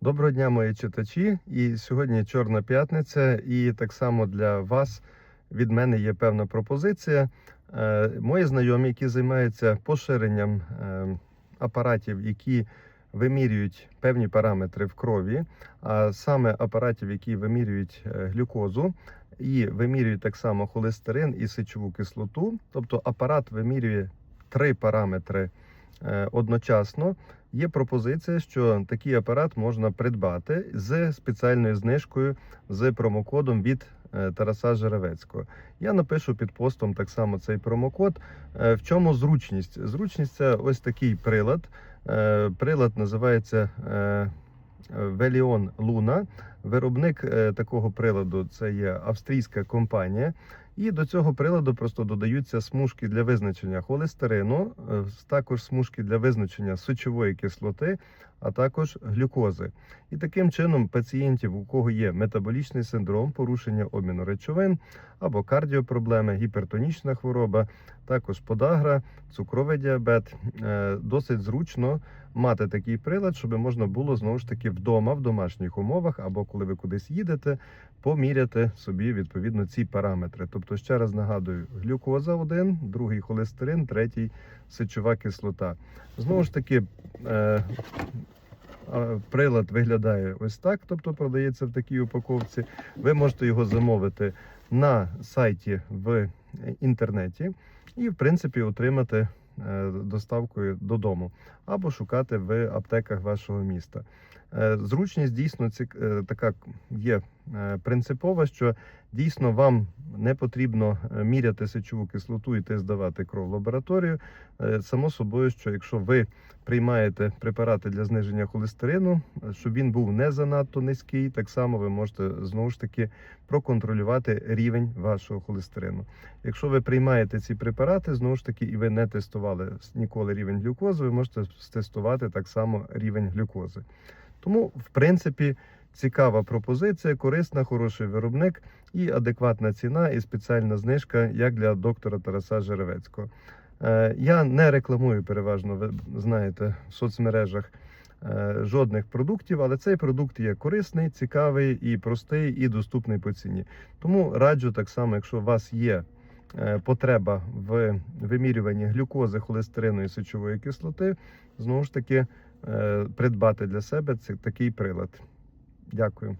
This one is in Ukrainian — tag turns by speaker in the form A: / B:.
A: Доброго дня, мої читачі. І сьогодні Чорна п'ятниця, і так само для вас від мене є певна пропозиція. Е, Мої знайомі, які займаються поширенням е, апаратів, які вимірюють певні параметри в крові, а саме апаратів, які вимірюють е, глюкозу, і вимірюють так само холестерин і сечову кислоту. Тобто апарат вимірює три параметри одночасно. Є пропозиція, що такий апарат можна придбати з спеціальною знижкою з промокодом від е, Тараса Жеревецького. Я напишу під постом так само цей промокод. Е, В чому зручність? Зручність це ось такий прилад. Е, Прилад називається е, Velion Luna. Виробник е, такого приладу це є австрійська компанія. І до цього приладу просто додаються смужки для визначення холестерину, е, також смужки для визначення сочової кислоти, а також глюкози. І таким чином пацієнтів, у кого є метаболічний синдром, порушення обміну речовин або кардіопроблеми, гіпертонічна хвороба, також подагра, цукровий діабет, е, досить зручно мати такий прилад, щоб можна було знову ж таки вдома, в домашніх умовах, або коли ви кудись їдете, поміряти собі відповідно ці параметри. Тобто, ще раз нагадую: глюкоза один, другий холестерин, третій сечова кислота. Знову ж таки. Е, Прилад виглядає ось так, тобто продається в такій упаковці. Ви можете його замовити на сайті в інтернеті і, в принципі, отримати е, доставкою додому або шукати в аптеках вашого міста. Е, Зручність дійсно така є е, принципова, що дійсно вам не потрібно е, міряти сечову кислоту і йти здавати кров в лабораторію. Е, Само собою, що якщо ви приймаєте препарати для зниження холестерину, щоб він був не занадто низький, так само ви можете знову ж таки проконтролювати рівень вашого холестерину. Якщо ви приймаєте ці препарати, знову ж таки, і ви не тестували ніколи рівень глюкози, ви можете стестувати так само рівень глюкози. Тому, в принципі, цікава пропозиція, корисна, хороший виробник і адекватна ціна, і спеціальна знижка, як для доктора Тараса Жеревецького. Е, Я не рекламую переважно, ви знаєте, в соцмережах е, жодних продуктів, але цей продукт є корисний, цікавий і простий, і доступний по ціні. Тому раджу так само, якщо у вас є е, потреба в вимірюванні глюкози, холестерину і сечової кислоти, знову ж таки придбати для себе такий прилад. Дякую.